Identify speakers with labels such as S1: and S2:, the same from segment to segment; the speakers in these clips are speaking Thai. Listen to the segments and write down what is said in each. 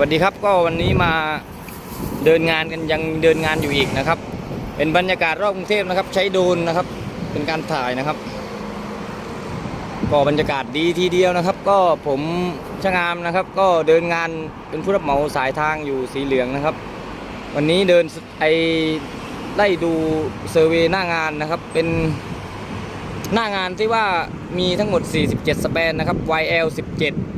S1: วัสดีครับก็วันนี้มาเดินงานกันยังเดินงานอยู่อีกนะครับ เป็นบรรยากาศรอบกรุงเทพนะครับ ใช้โดรนนะครับ เป็นการถ่ายนะครับก็บรรยากาศดีทีเดียวนะครับ ก็ผมช่างามนะครับ ก็เดินงานเป็นผู้รับเหมาสายทางอยู่สีเหลืองนะครับ วันนี้เดินไอไล่ดูเซอร์เวยหน้างานนะครับ เป็นหน้างานที่ว่ามีทั้งหมด 47สเปนนะครับ YL 17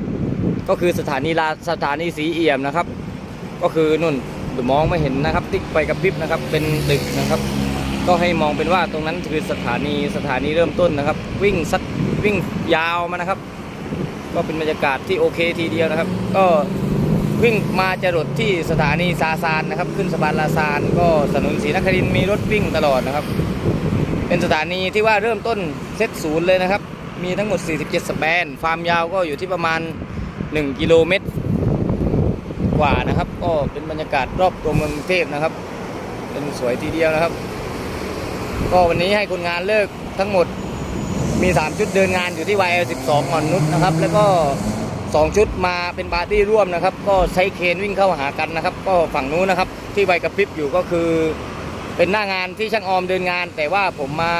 S1: ก็คือสถานีลาสถานีสีเอี่ยมนะครับ ก็คือนุ่นมองไม่เห็นนะครับ ติ๊กไปกับพริบนะครับ เป็นตึกนะครับ ก็ให้มองเป็นว่าตรงนั้นคือสถานีสถานีเริ่มต้นนะครับ วิ่งสัดวิ่งยาวมานะครับ ก็เป็นบรรยากาศที่โอเคทีเดียวนะครับ ก็วิ่งมาจรดที่สถานีซาซานนะครับ ขึ้นสะพานลาซาน ก็ถนนศรีนครินมีรถวิ่งตลอดนะครับ เป็นสถานีที่ว่าเริ่มต้นเซตศูนย์เลยนะครับ มีทั้งหมด 47 สแปนความยาวก็อยู่ที่ประมาณ 1กิโลเมตรกว่านะครับ ก็เป็นบรรยากาศรอบตัวเมืองเทพนะครับ เป็นสวยทีเดียวนะครับ ก็วันนี้ให้คนงานเลิกทั้งหมดมี 3 ชุดเดินงานอยู่ที่ YL12 อ่อนนุชนะครับ แล้วก็ 2 ชุดมาเป็นปาร์ตี้ร่วมนะครับ ก็ใช้เคนวิ่งเข้าหากันนะครับ ก็ฝั่งนู้นนะครับ ที่ไวกระพริบอยู่ก็คือเป็นหน้างานที่ช่างออมเดินงาน แต่ว่าผมมา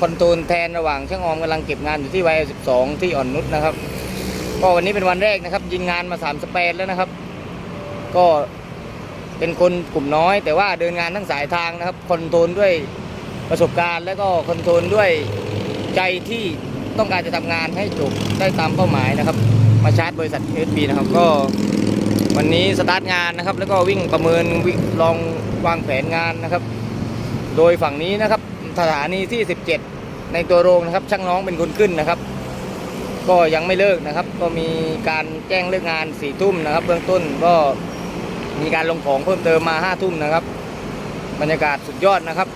S1: คอนโทรลแทนระหว่างช่างออมกำลังเก็บงานอยู่ที่ YL12 ที่อ่อนนุชนะครับ ก็วันนี้เป็นวันแรกนะครับ ยิงงานมา3สเปนแล้วนะครับ ก็เป็นคนกลุ่มน้อย แต่ว่าเดินงานทั้งสายทางนะครับคอนโทรลด้วยประสบการณ์ และก็คอนโทรลด้วยใจที่ต้องการจะทำงานให้จบได้ตามเป้าหมายนะครับ มาชาร์จบริษัท SB นะครับก็วันนี้สตาร์ทงานนะครับ แล้วก็วิ่งประเมินวิลองวางแผนงานนะครับ โดยฝั่งนี้นะครับสถานีที่ 17 ในตัวโรงนะครับ ช่างน้องเป็นคนขึ้นนะครับ ก็ยังไม่เลิกนะครับ ก็มีการแจ้งเลิกงาน4ี่ทุ่มนะครับ เบื้องต้นก็มีการลงของเพิ่มเติมมา5้าทุ่มนะครับ บรรยากาศสุดยอดนะครับ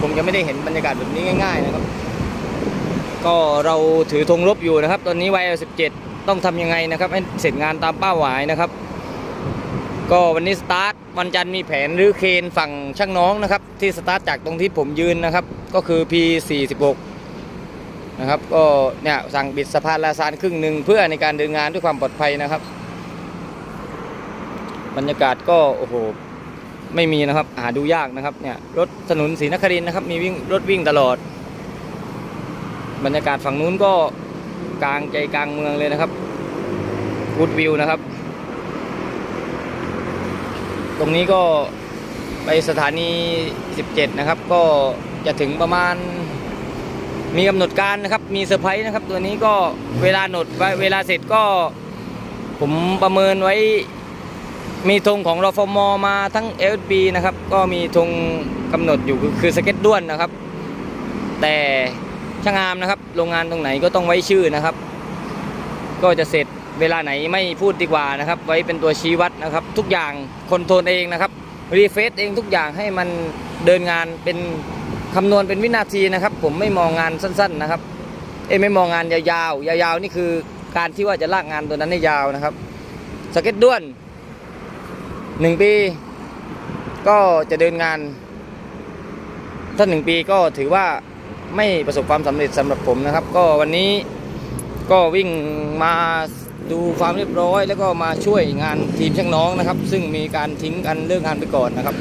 S1: ผมจะไม่ได้เห็นบรรยากาศแบบนี้ง่าย ๆ นะครับ ก็เราถือธงรบอยู่นะครับ ตอนนี้วัย17ต้องทำยังไงนะครับให้เสร็จงานตามเป้าหมายนะครับ ก็วันนี้สตาร์ทวันจันทร์มีแผนรื้อเคนฝั่งช่างน้องนะครับ ที่สตาร์ทจากตรงที่ผมยืนนะครับ ก็คือ P46 นะครับ ก็เนี่ยสั่งบิดสะพานลาซานครึ่งหนึ่งเพื่อในการเดินงานด้วยความปลอดภัยนะครับ บรรยากาศก็โอ้โหไม่มีนะครับหาดูยากนะครับเนี่ยรถถนนศรีนครินนะครับ มีวิ่งรถวิ่งตลอด บรรยากาศฝั่งนู้นก็กลางใจกลางเมืองเลยนะครับกูดวิวนะครับ ตรงนี้ก็ไปสถานี 17 นะครับ ก็จะถึงประมาณ มีกำหนดการนะครับมีเซอร์ไพรส์นะครับ ตัวนี้ก็เวลาหนดไว้เวลาเสร็จก็ ผมประเมินไว้ มีธงของรฟมมาทั้ง l อ b นะครับ ก็มีธงกำหนดอยู่คือคือสเก็ตด้วนนะครับ แต่ช่างงามนะครับ โรงงานตรงไหนก็ต้องไว้ชื่อนะครับ ก็จะเสร็จเวลาไหนไม่พูดดีกว่านะครับ ไว้เป็นตัวชี้วัดนะครับ ทุกอย่างคนโทรลเองนะครับรีเฟซเองทุกอย่างให้มันเดินงานเป็น คำนวณเป็นวินาทีนะครับ ผมไม่มองงานสั้น ๆนะครับ เอ้ไม่มองงานยาวๆยาวๆนี่คือการที่ว่าจะลากงานตัวนั้นให้ยาวนะครับสเก็ตด้วนหนึ่งปี ก็จะเดินงาน ถ้าหนึ่งปีก็ถือว่าไม่ประสบความสำเร็จสำหรับผมนะครับ ก็วันนี้ก็วิ่งมาดูความเรียบร้อย แล้วก็มาช่วยงานทีมช่างน้องนะครับ ซึ่งมีการทิ้งกันเลิกงานไปก่อนนะครับ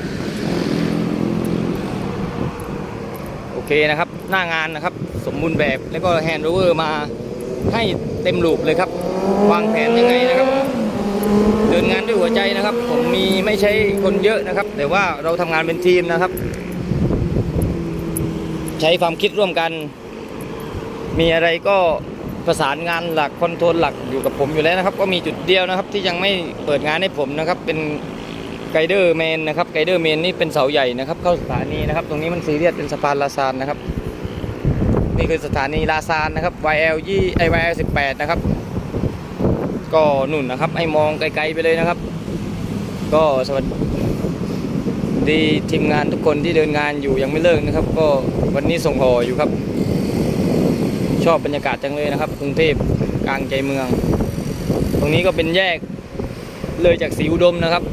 S1: โอ เคนะครับ หน้างานนะครับ สมบูรณ์แบบแล้วก็แฮนด์โอเวอร์มาให้เต็มลูปเลยครับ วางแผนยังไงนะครับ เดินงานด้วยหัวใจนะครับ ผมมีไม่ใช่คนเยอะนะครับ แต่ว่าเราทำงานเป็นทีมนะครับ ใช้ความคิดร่วมกัน มีอะไรก็ประสานงานหลักคอนโทรลหลักอยู่กับผมอยู่แล้วนะครับ ก็มีจุดเดียวนะครับ ที่ยังไม่เปิดงานให้ผมนะครับ เป็น ไกด์เดอร์เมนนะครับไกด์เดอร์เมนนี่เป็นเสาใหญ่นะครับ เข้าสถานีนะครับ ตรงนี้มันซีเรียสเป็นสะพานลาซานนะครับ นี่คือสถานีลาซานนะครับ YL ยี่ไอ YL 18 นะครับ ก็นุ่นนะครับ ให้มองไกลๆไปเลยนะครับ ก็สวัสดีทีมงานทุกคนที่เดินงานอยู่ยังไม่เลิกนะครับ ก็วันนี้ส่งห่ออยู่ครับ ชอบบรรยากาศจังเลยนะครับกรุงเทพกลางใจเมือง ตรงนี้ก็เป็นแยกเลยจากสีอุดมนะครับ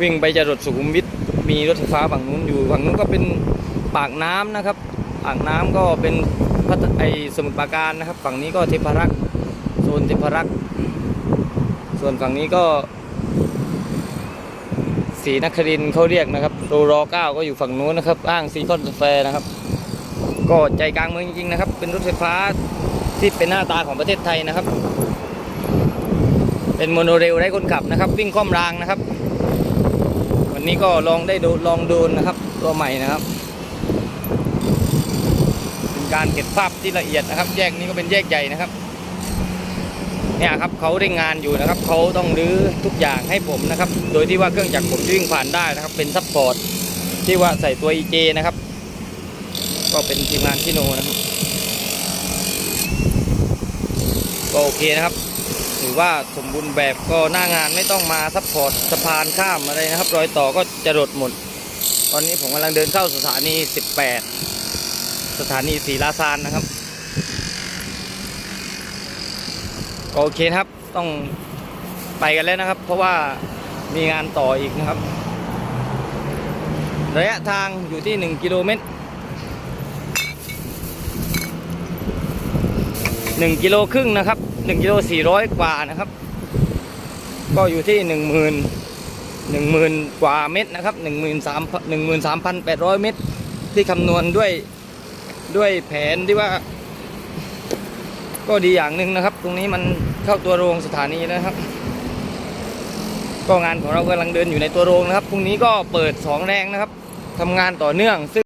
S1: วิ่งไปจรดสุขุมวิทมีรถไฟฟ้าฝั่งนู้นอยู่ฝั่งนู้นก็เป็นปากน้ำนะครับปากน้ำก็เป็นพัทไอสมุทรปราการนะครับ ฝั่งนี้ก็เทพรักษ์โซนเทพรักษ์ส่วนฝั่งนี้ก็สีนครินเขาเรียกนะครับโรรอเก้าก็อยู่ฝั่งนู้นนะครับอ้างซีคอนสแฟร์นะครับ ก็ใจกลางเมืองจริงๆนะครับ เป็นรถไฟฟ้าที่เป็นหน้าตาของประเทศไทยนะครับ เป็นโมโนเรลไร้คนขับนะครับ วิ่งข้อมรางนะครับ นี้ก็ลองได้ดูลองดูนะครับ ตัวใหม่นะครับ เป็นการเก็บภาพที่ละเอียดนะครับ แยกนี้ก็เป็นแยกใหญ่นะครับ เนี่ยครับเขาได้งานอยู่นะครับเขาต้องรื้อทุกอย่างให้ผมนะครับ โดยที่ว่าเครื่องจักรผมวิ่งผ่านได้นะครับ เป็นซัพพอร์ตที่ว่าใส่ตัว EJ นะครับ ก็เป็นทีมงานที่โนนะครับก็โอเคนะครับ ถือว่าสมบูรณ์แบบก็หน้างานไม่ต้องมาซัพพอร์ตสะพานข้ามอะไรนะครับ รอยต่อก็จะรดหมด ตอนนี้ผมกำลังเดินเข้าสถานี 18 สถานีศรีราซานนะครับก็โอเคครับต้องไปกันแล้วนะครับ เพราะว่ามีงานต่ออีกนะครับ ระยะทางอยู่ที่ 1 กิโลเมตร 1กิโลครึ่งนะครับ1กิโล400กว่านะครับ ก็อยู่ที่1 0 0 0 0 1 0,000กว่าเม็ดนะครับ13,000 13,800เม็ดที่คำนวณด้วยด้วยแผนที่ว่า ก็ดีอย่างหนึ่งนะครับ ตรงนี้มันเข้าตัวโรงสถานีนะครับ ก็งานของเรากำลังเดินอยู่ในตัวโรงนะครับพรุ่งนี้ก็เปิด2แรงนะครับทำงานต่อเนื่องซึ่ง